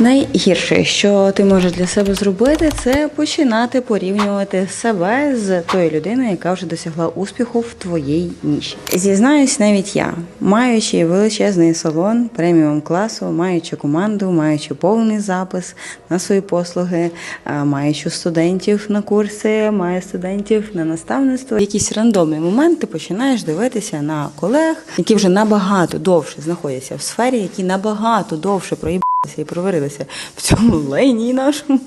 Найгірше, що ти можеш для себе зробити, це починати порівнювати себе з тою людиною, яка вже досягла успіху в твоїй ніші. Зізнаюсь, навіть я, маючи величезний салон преміум класу, маючи команду, маючи повний запис на свої послуги, е, маючи студентів на курси, маю студентів на наставництво. В якийсь рандомний момент ти починаєш дивитися на колег, які вже набагато довше знаходяться в сфері, які набагато довше проїб і проварилися в цьому лені нашому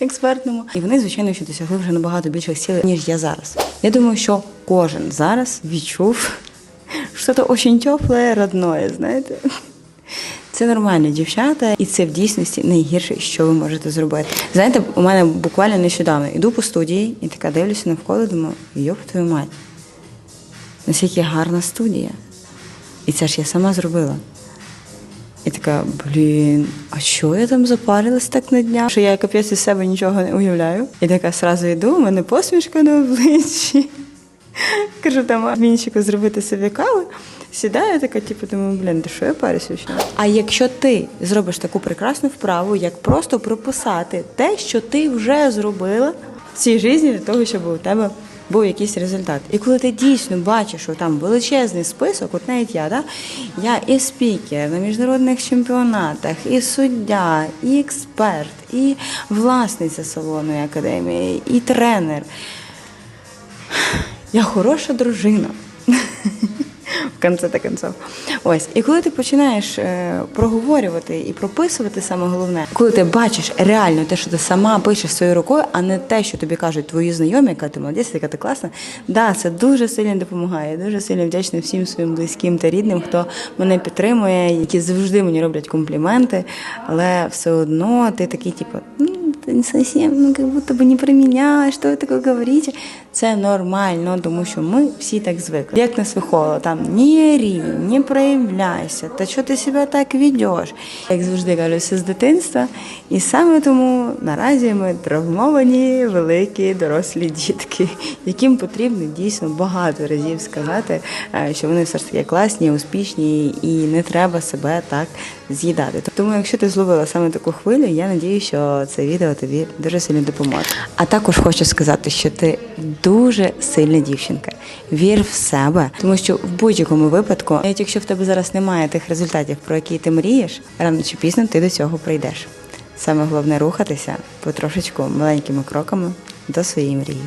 експертному. І вони, звичайно, що досягли вже набагато більших цілей, ніж я зараз. Я думаю, що кожен зараз відчув щось дуже тепле, родное, знаєте. Це нормально, дівчата, і це в дійсності найгірше, що ви можете зробити. Знаєте, у мене буквально нещодавно іду по студії і така дивлюся навколо, думаю, йоп твою мать, наскільки гарна студія. І це ж я сама зробила. І така, блін, а що я там запарилась так на днях? Що я капець із себе нічого не уявляю. І така сразу йду, у мене посмішка на обличчі. Кажу там адмінчику зробити собі каву. Сідаю, така, типу, думаю, блін, де що я парюся? А якщо ти зробиш таку прекрасну вправу, як просто прописати те, що ти вже зробила цій житті для того, щоб у тебе був якийсь результат. І коли ти дійсно бачиш, що там величезний список, от навіть я, да, я і спікер на міжнародних чемпіонатах, і суддя, і експерт, і власниця салонної академії, і тренер. Я хороша дружина В конце та концов. Ось, і коли ти починаєш е, проговорювати і прописувати саме головне, коли ти бачиш реально те, що ти сама пишеш своєю рукою, а не те, що тобі кажуть твої знайомі, яка ти молодець, яка ти класна, да, це дуже сильно допомагає. Я дуже сильно вдячна всім своїм близьким та рідним, хто мене підтримує, які завжди мені роблять компліменти, але все одно ти такий, типу, ну, это не совсем, ну, как будто бы не про меня, что вы такое говорите. Це нормально, тому що ми всі так звикли. Як нас виховувало, там не рі, не проявляйся, та що ти себе так ведеш. Як завжди кажу, з дитинства. І саме тому наразі ми травмовані великі дорослі дітки, яким потрібно дійсно багато разів сказати, е, що вони все ж таки класні, успішні, і не треба себе так з'їдати. Тому, якщо ти зловила саме таку хвилю, я надію, що це відео тобі дуже сильно допоможе. А також хочу сказати, що ти дуже сильна дівчинка. Вір в себе, тому що в будь-якому випадку, навіть якщо в тебе зараз немає тих результатів, про які ти мрієш, рано чи пізно ти до цього прийдеш. Саме головне рухатися потрошечку маленькими кроками до своєї мрії.